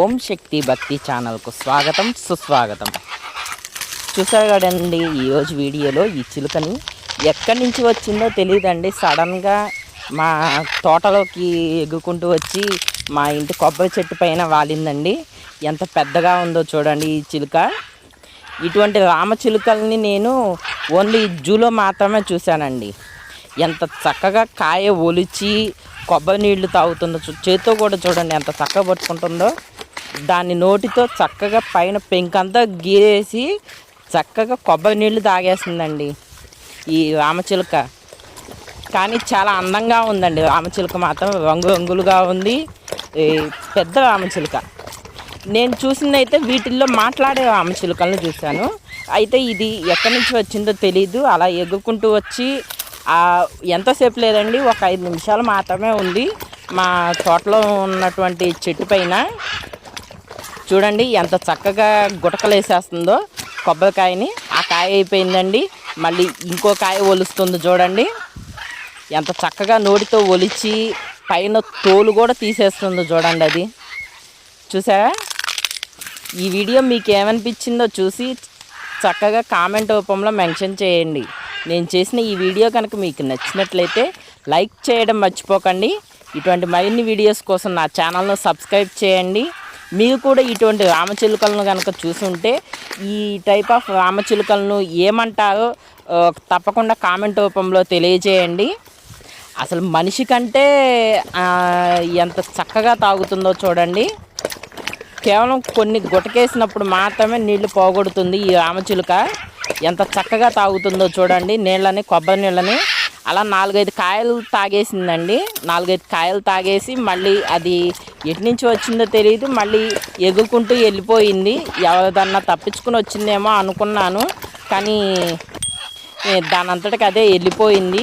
ఓం శక్తి భక్తి ఛానల్కు స్వాగతం సుస్వాగతం. చూసారు కదండి ఈరోజు వీడియోలో ఈ చిలుకని ఎక్కడి నుంచి వచ్చిందో తెలియదండి సడన్గా మా తోటలోకి ఎగురుకుంటూ వచ్చి మా ఇంటి కొబ్బరి చెట్టు పైన వాలిందండి. ఎంత పెద్దగా ఉందో చూడండి ఈ చిలుక. ఇటువంటి రామచిలుకల్ని నేను ఓన్లీ జూలో మాత్రమే చూశానండి. ఎంత చక్కగా కాయ ఒలిచి కొబ్బరి నీళ్ళు తాగుతుందో చూ- చేత్తో కూడా చూడండి ఎంత చక్కగా పట్టుకుంటుందో. దాన్ని నోటితో చక్కగా పైన పెంకంతా గీరేసి చక్కగా కొబ్బరి నీళ్ళు తాగేస్తుందండి ఈ రామచిలుక. కానీ చాలా అందంగా ఉందండి. రామచిలుక మాత్రం రంగు రంగులుగా ఉంది. పెద్ద రామచిలుక. నేను చూసిందైతే వీటిల్లో మాట్లాడే రామచిలుకలను చూశాను. అయితే ఇది ఎక్కడి నుంచి వచ్చిందో తెలీదు. అలా ఎగురుకుంటూ వచ్చి ఎంతసేపు లేదండి? ఒక ఐదు నిమిషాలు మాత్రమే ఉంది. మా తోటలో ఉన్నటువంటి చెట్టు పైన చూడండి ఎంత చక్కగా గుటకలు వేసేస్తుందో కొబ్బరికాయని. ఆ కాయ అయిపోయిందండి. మళ్ళీ ఇంకో కాయ ఒలుస్తుంది చూడండి. ఎంత చక్కగా నోటితో ఒలిచి పైన తోలు కూడా తీసేస్తుందో చూడండి అది. చూసారా? ఈ వీడియో మీకు ఏమనిపించిందో చూసి చక్కగా కామెంట్ రూపంలో మెన్షన్ చేయండి. నేను చేసిన ఈ వీడియో కనుక మీకు నచ్చినట్లయితే లైక్ చేయడం మర్చిపోకండి. ఇటువంటి మరిన్ని వీడియోస్ కోసం నా ఛానల్ను సబ్స్క్రైబ్ చేయండి. మీరు కూడా ఇటువంటి రామచిలుకలను కనుక చూసుంటే ఈ టైప్ ఆఫ్ రామచిలుకలను ఏమంటారో తప్పకుండా కామెంట్ రూపంలో తెలియజేయండి. అసలు మనిషి కంటే ఎంత చక్కగా తాగుతుందో చూడండి. కేవలం కొన్ని గుటకేసినప్పుడు మాత్రమే నీళ్ళు పోగొడుతుంది ఈ రామచిలుక. ఎంత చక్కగా తాగుతుందో చూడండి నీళ్ళని కొబ్బరి నీళ్ళని. అలా నాలుగైదు కాయలు తాగేసిందండి. నాలుగైదు కాయలు తాగేసి మళ్ళీ అది ఎటు నుంచి వచ్చిందో తెలియదు మళ్ళీ ఎగురుకుంటూ వెళ్ళిపోయింది. ఎవరిదన్నా తప్పించుకుని వచ్చిందేమో అనుకున్నాను. కానీ దానంతటికి అదే వెళ్ళిపోయింది.